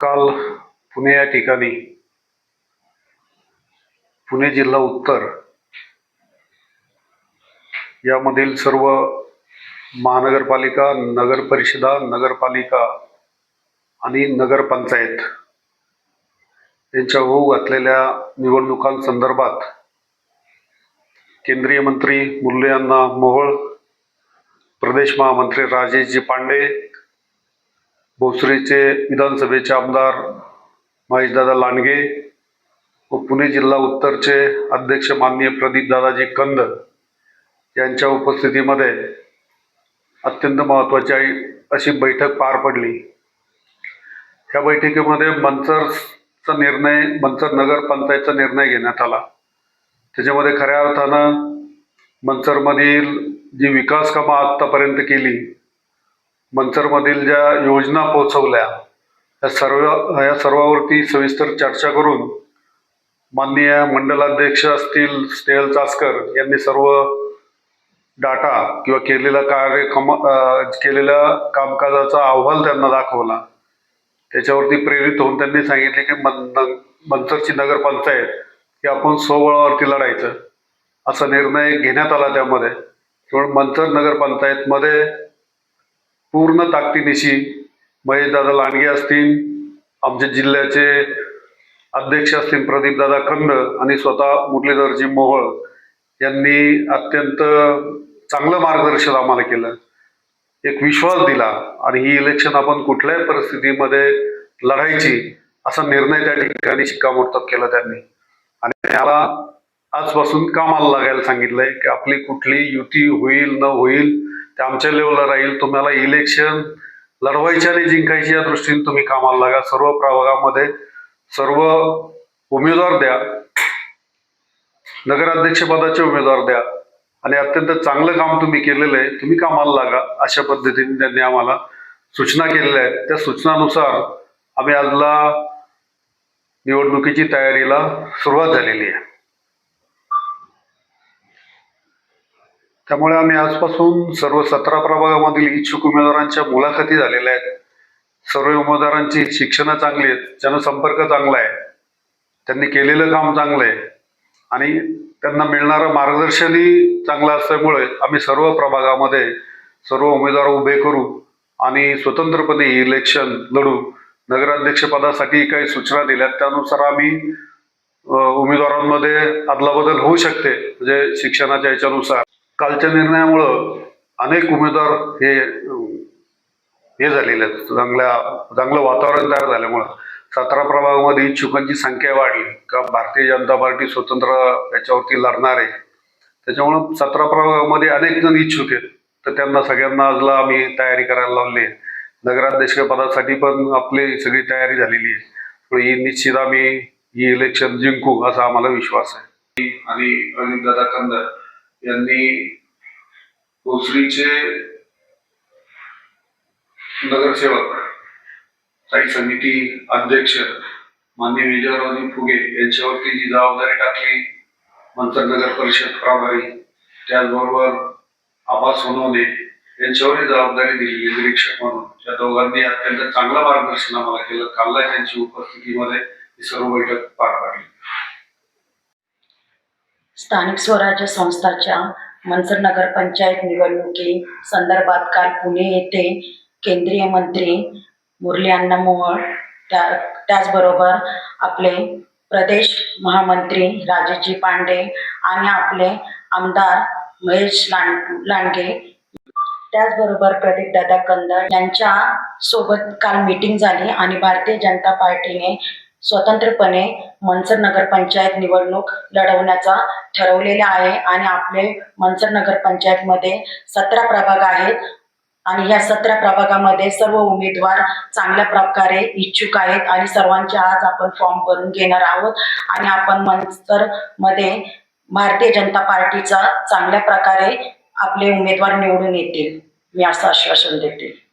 काल पुणे या ठिकाणी पुणे जिल्हा उत्तर यामधील सर्व महानगरपालिका नगर परिषदा नगरपालिका आणि नगरपंचायत यांच्या होऊ घातलेल्या निवडणुकांसंदर्भात केंद्रीय मंत्री मुरली यांना मोहोळ प्रदेश महामंत्री राजेशजी पांडे भोसरीचे विधानसभेचे आमदार महेशदादा लांडगे व पुणे जिल्हा उत्तरचे अध्यक्ष माननीय प्रदीप दादाजी कंद यांच्या उपस्थितीमध्ये अत्यंत महत्त्वाची अशी बैठक पार पडली. ह्या बैठकीमध्ये मंचरचा निर्णय मंचर नगर पंचायतचा निर्णय घेण्यात आला. त्याच्यामध्ये खऱ्या अर्थानं मंचरमधील जी विकास कामं आत्तापर्यंत केली मंचरमधील ज्या योजना पोहोचवल्या या सर्व या सर्वावरती सविस्तर चर्चा करून माननीय मंडलाध्यक्ष असतील स्टेल चासकर यांनी सर्व डाटा किंवा केलेला कार्यक्रम केलेल्या कामकाजाचा अहवाल त्यांना दाखवला. त्याच्यावरती प्रेरित होऊन त्यांनी सांगितले की मन मंचरची नगरपंचायत ही आपण सोबळावरती लढायचं. असा निर्णय घेण्यात आला त्यामध्ये. त्यामुळे मंचर नगरपंचायतमध्ये पूर्ण ताकदीनिशी महेशदादा लांडगे असतील आमच्या जिल्ह्याचे अध्यक्ष असतील प्रदीपदादा खंड आणि स्वतः मुरलीधरजी मोहोळ यांनी अत्यंत चांगलं मार्गदर्शन आम्हाला केलं. एक विश्वास दिला आणि ही इलेक्शन आपण कुठल्याही परिस्थितीमध्ये लढायची असा निर्णय त्या ठिकाणी शिक्कामोर्तब केला त्यांनी. आणि त्याला आजपासून कामाला लागायला सांगितलंय की आपली कुठली युती होईल न होईल ते आमच्या लेवलला राहील. तुम्हाला इलेक्शन लढवायची आणि जिंकायची या दृष्टीने तुम्ही कामाला लागा. सर्व प्रभागामध्ये सर्व उमेदवार द्या. नगराध्यक्ष पदाचे उमेदवार द्या. आणि अत्यंत चांगलं काम तुम्ही केलेलं आहे. तुम्ही कामाला लागा अशा पद्धतीने त्यांनी आम्हाला सूचना केलेल्या आहेत. त्या सूचनानुसार आम्ही आजला निवडणुकीची तयारीला सुरुवात झालेली आहे. त्यामुळे आम्ही आजपासून सर्व सतरा प्रभागामधील इच्छुक उमेदवारांच्या मुलाखती झालेल्या आहेत. सर्व उमेदवारांची शिक्षणं चांगली आहेत जनसंपर्क चांगला आहे. त्यांनी केलेलं काम चांगलं आहे. आणि त्यांना मिळणारं मार्गदर्शनही चांगलं असल्यामुळे आम्ही सर्व प्रभागामध्ये सर्व उमेदवार उभे करू आणि स्वतंत्रपणे इलेक्शन लढू. नगराध्यक्षपदासाठी काही सूचना दिल्या त्यानुसार आम्ही उमेदवारांमध्ये अदलाबदल होऊ शकते म्हणजे शिक्षणाच्या याच्यानुसार कालच्या निर्णयामुळं अनेक उमेदवार हे हे झालेले आहेत. चांगल्या चांगलं वातावरण तयार झाल्यामुळं. सतरा प्रभागामध्ये इच्छुकांची संख्या वाढली. का भारतीय जनता पार्टी स्वतंत्र याच्यावरती लढणार आहे. त्याच्यामुळं सतरा प्रभागामध्ये अनेक जण इच्छुक आहेत. तर त्यांना सगळ्यांना आजला आम्ही तयारी करायला लावली आहे. नगराध्यक्ष पदासाठी पण आपली सगळी तयारी झालेली आहे. ही निश्चित आम्ही ही इलेक्शन जिंकू असा आम्हाला विश्वास आहे. आणि अनिल दादा कंदर. यांनी भोसरीचे नगरसेवक स्थायी समिती अध्यक्ष मान्य विजयरावजी फुगे यांच्यावरती जी जबाबदारी टाकली मंतर नगर परिषद प्रभारी त्याचबरोबर आबा सोनवणे यांच्यावरही जबाबदारी दिली निरीक्षक म्हणून. या दोघांनी अत्यंत चांगलं मार्गदर्शन आम्हाला केलं. कालला त्यांची उपस्थितीमध्ये ही सर्व बैठक पार पाडली. स्थानिक स्वराज्य संस्थाच्या मनसर नगर पंचायत निवडणुकी संदर्भात काल पुणे येथे केंद्रीय मंत्री मुरली अण्णा मोहोळ त्या त्याचबरोबर आपले प्रदेश महामंत्री राजेजी पांडे आणि आपले आमदार महेश लांड लांडगे. त्याचबरोबर प्रदीपदादा कंद यांच्या सोबत काल मीटिंग झाली आणि भारतीय जनता पार्टीने स्वतंत्रपणे मनसर नगरपंचायत निवडणूक लढवण्याचा ठरवलेला आहे आणि आपले मनसर नगरपंचायतमध्ये सतरा प्रभाग आहेत. आणि या सतरा प्रभागामध्ये सर्व उमेदवार चांगल्या प्रकारे इच्छुक आहेत आणि सर्वांचे आज आपण फॉर्म भरून घेणार आहोत. आणि आपण मनसरमध्ये भारतीय जनता पार्टीचा चांगल्या प्रकारे आपले उमेदवार निवडून येतील. मी असं आश्वासन देते.